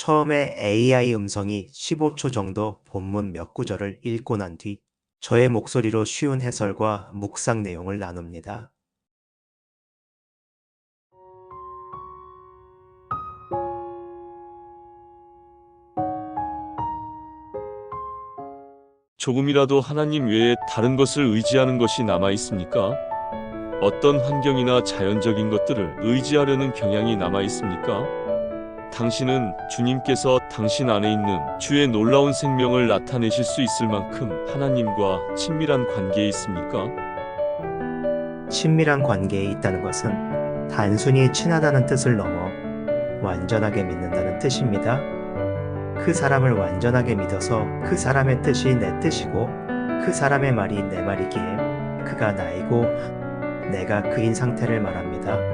처음에 AI 음성이 15초 정도 본문 몇 구절을 읽고 난 뒤 저의 목소리로 쉬운 해설과 묵상 내용을 나눕니다. 조금이라도 하나님 외에 다른 것을 의지하는 것이 남아 있습니까? 어떤 환경이나 자연적인 것들을 의지하려는 경향이 남아 있습니까? 당신은 주님께서 당신 안에 있는 주의 놀라운 생명을 나타내실 수 있을 만큼 하나님과 친밀한 관계에 있습니까? 친밀한 관계에 있다는 것은 단순히 친하다는 뜻을 넘어 완전하게 믿는다는 뜻입니다. 그 사람을 완전하게 믿어서 그 사람의 뜻이 내 뜻이고 그 사람의 말이 내 말이기에 그가 나이고 내가 그인 상태를 말합니다.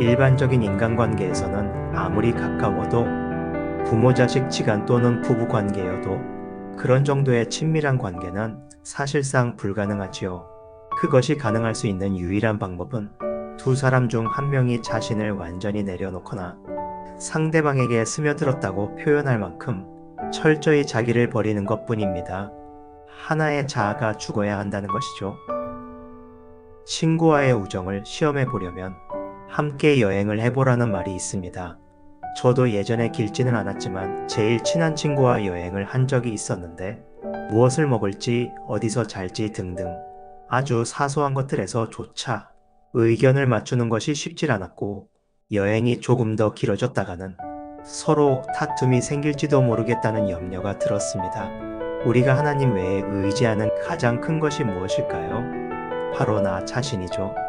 일반적인 인간관계에서는 아무리 가까워도 부모 자식 지간 또는 부부 관계여도 그런 정도의 친밀한 관계는 사실상 불가능하지요. 그것이 가능할 수 있는 유일한 방법은 두 사람 중 한 명이 자신을 완전히 내려놓거나 상대방에게 스며들었다고 표현할 만큼 철저히 자기를 버리는 것 뿐입니다. 하나의 자아가 죽어야 한다는 것이죠. 친구와의 우정을 시험해 보려면 함께 여행을 해보라는 말이 있습니다. 저도 예전에 길지는 않았지만 제일 친한 친구와 여행을 한 적이 있었는데 무엇을 먹을지 어디서 잘지 등등 아주 사소한 것들에서 조차 의견을 맞추는 것이 쉽질 않았고 여행이 조금 더 길어졌다가는 서로 다툼이 생길지도 모르겠다는 염려가 들었습니다. 우리가 하나님 외에 의지하는 가장 큰 것이 무엇일까요? 바로 나 자신이죠.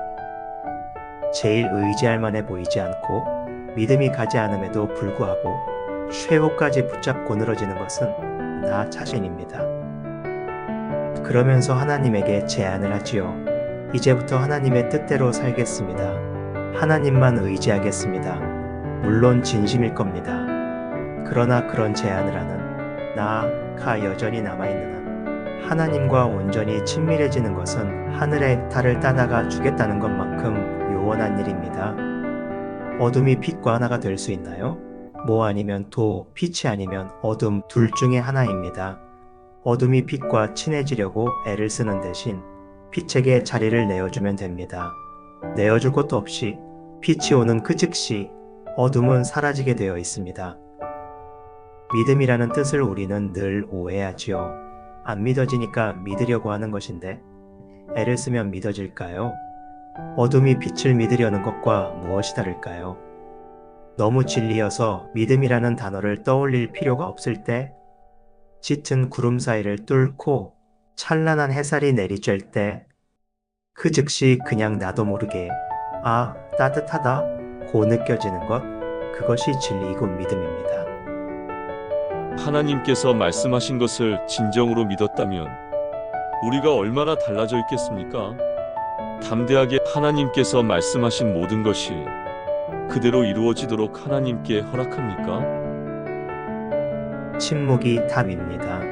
제일 의지할 만해 보이지 않고 믿음이 가지 않음에도 불구하고 최후까지 붙잡고 늘어지는 것은 나 자신입니다. 그러면서 하나님에게 제안을 하지요. 이제부터 하나님의 뜻대로 살겠습니다. 하나님만 의지하겠습니다. 물론 진심일 겁니다. 그러나 그런 제안을 하는 나가 여전히 남아있는 한 하나님과 온전히 친밀해지는 것은 하늘의 달을 따다가 주겠다는 것만큼 요원한 일입니다. 어둠이 빛과 하나가 될 수 있나요? 뭐 아니면 도, 빛이 아니면 어둠 둘 중에 하나입니다. 어둠이 빛과 친해지려고 애를 쓰는 대신 빛에게 자리를 내어주면 됩니다. 내어줄 것도 없이 빛이 오는 그 즉시 어둠은 사라지게 되어 있습니다. 믿음이라는 뜻을 우리는 늘 오해하지요. 안 믿어지니까 믿으려고 하는 것인데 애를 쓰면 믿어질까요? 어둠이 빛을 믿으려는 것과 무엇이 다를까요? 너무 진리여서 믿음이라는 단어를 떠올릴 필요가 없을 때, 짙은 구름 사이를 뚫고 찬란한 햇살이 내리쬐을 때, 그 즉시 그냥 나도 모르게, 아, 따뜻하다, 고 느껴지는 것, 그것이 진리이고 믿음입니다. 하나님께서 말씀하신 것을 진정으로 믿었다면 우리가 얼마나 달라져 있겠습니까? 담대하게 하나님께서 말씀하신 모든 것이 그대로 이루어지도록 하나님께 허락합니까? 침묵이 답입니다.